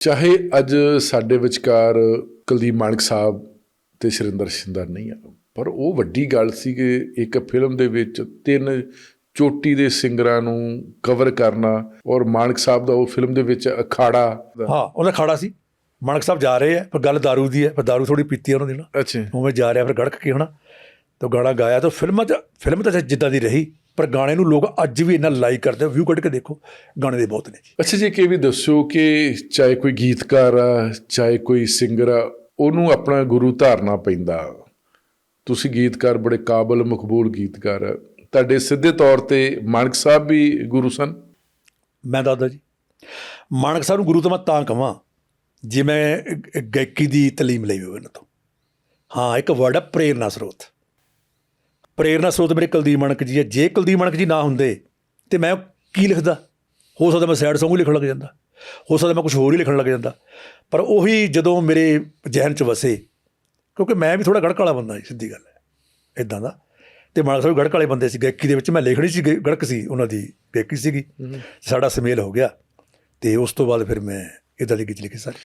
ਚਾਹੇ ਅੱਜ ਸਾਡੇ ਵਿਚਕਾਰ ਕੁਲਦੀਪ ਮਾਨਕ ਸਾਹਿਬ ਤੇ ਸ਼ਰਿੰਦਰ ਸ਼ਿੰਦਰ ਨਹੀਂ ਆ ਪਰ ਉਹ ਵੱਡੀ ਗੱਲ ਸੀ ਕਿ ਇੱਕ ਫਿਲਮ ਦੇ ਵਿੱਚ ਤਿੰਨ ਚੋਟੀ ਦੇ ਸਿੰਗਰਾਂ ਨੂੰ ਕਵਰ ਕਰਨਾ ਔਰ ਮਾਨਕ ਸਾਹਿਬ ਦਾ ਉਹ ਫਿਲਮ ਦੇ ਵਿੱਚ ਅਖਾੜਾ ਹਾਂ ਉਹਦਾ ਖਾੜਾ ਸੀ ਮਾਨਕ ਸਾਹਿਬ ਜਾ ਰਹੇ ਆ ਪਰ ਗੱਲ दारू ਦੀ ਹੈ ਪਰ दारू ਥੋੜੀ ਪੀਤੀ ਆ ਉਹਨਾਂ ਦੀ ਨਾ ਅੱਛਾ ਉਵੇਂ ਜਾ ਰਿਹਾ ਫਿਰ ਗੜਕ ਕੇ ਹਨਾ ਤਾਂ ਗਾਣਾ ਗਾਇਆ ਤਾਂ ਫਿਲਮ ਚ ਫਿਲਮ ਤਾਂ ਜਿੱਦਾਂ ਦੀ ਰਹੀ ਪਰ ਗਾਣੇ ਨੂੰ ਲੋਕ ਅੱਜ ਵੀ ਇੰਨਾ ਲਾਈਕ ਕਰਦੇ ਵਿਊ ਕੱਢ ਕੇ ਦੇਖੋ ਗਾਣੇ ਦੇ ਬਹੁਤ ਨੇ ਜੀ। ਅੱਛਾ ਜੀ ਕਿ ਵੀ ਦੱਸੋ ਕਿ ਚਾਹੇ ਕੋਈ ਗੀਤਕਾਰ ਆ ਚਾਹੇ ਕੋਈ ਸਿੰਗਰ ਆ ਉਹਨੂੰ ਆਪਣਾ ਗੁਰੂ ਧਾਰਨਾ ਪੈਂਦਾ। ਤੁਸੀਂ ਗੀਤਕਾਰ ਬੜੇ ਕਾਬਲ ਮਕਬੂਲ ਗੀਤਕਾਰ ਆ। ਤੁਹਾਡੇ ਸਿੱਧੇ ਤੌਰ ਤੇ ਮਾਨਕ ਸਾਹਿਬ ਵੀ ਗੁਰੂ ਸਨ? ਮੈਂ ਦੱਸਦਾ ਜੀ ਮਾਨਕ ਸਾਹਿਬ ਨੂੰ ਗੁਰੂ ਤੋਂ ਮੈਂ ਤਾਂ ਕਵਾਂ ਜੇ ਮੈਂ ਗ- ਗਾਇਕੀ ਦੀ ਤਾਲੀਮ ਲਈ ਹੋਵੇ ਇਹਨਾਂ ਤੋਂ। ਹਾਂ ਇੱਕ ਵਰਡ ਹੈ ਪ੍ਰੇਰਨਾ ਸਰੋਤ। ਪ੍ਰੇਰਨਾ ਸਰੋਤ ਮੇਰੇ ਕੁਲਦੀਪ ਮਾਨਕ ਜੀ ਹੈ। ਜੇ ਕੁਲਦੀਪ ਮਾਨਕ ਜੀ ਨਾ ਹੁੰਦੇ ਤੇ ਮੈਂ ਕੀ ਲਿਖਦਾ? ਹੋ ਸਕਦਾ ਮੈਂ ਸੈਡ Song ਹੀ ਲਿਖਣ ਲੱਗ ਜਾਂਦਾ। ਹੋ ਸਕਦਾ ਮੈਂ ਕੁਝ ਹੋਰ ਹੀ ਲਿਖਣ ਲੱਗ ਜਾਂਦਾ। ਪਰ ਉਹੀ ਜਦੋਂ ਮੇਰੇ ਜ਼ਿਹਨ 'ਚ ਵਸੇ ਕਿਉਂਕਿ ਮੈਂ ਵੀ ਥੋੜਾ ਗੜਕ ਵਾਲਾ ਬੰਦਾ ਸੀ ਸਿੱਧੀ ਗੱਲ ਹੈ। ਇਦਾਂ ਦਾ। ਤੇ ਮਾਨਕ ਸਾਹਿਬ ਗੜਕ ਵਾਲੇ ਬੰਦੇ ਸੀ। ਗਾਇਕੀ ਦੇ ਵਿੱਚ ਮੈਂ ਲਿਖਣੀ ਸੀ ਗੜਕ ਸੀ ਉਹਨਾਂ ਦੀ ਗਾਇਕੀ ਸੀਗੀ। ਸਾਡਾ ਸਮੇਲ ਹੋ ਗਿਆ। ਤੇ ਉਸ ਤੋਂ ਬਾਅਦ ਫਿਰ ਮੈਂ ਇਦਾਂ ਦੀ ਗੀਤ ਲਿਖੇ ਸਾਰੇ।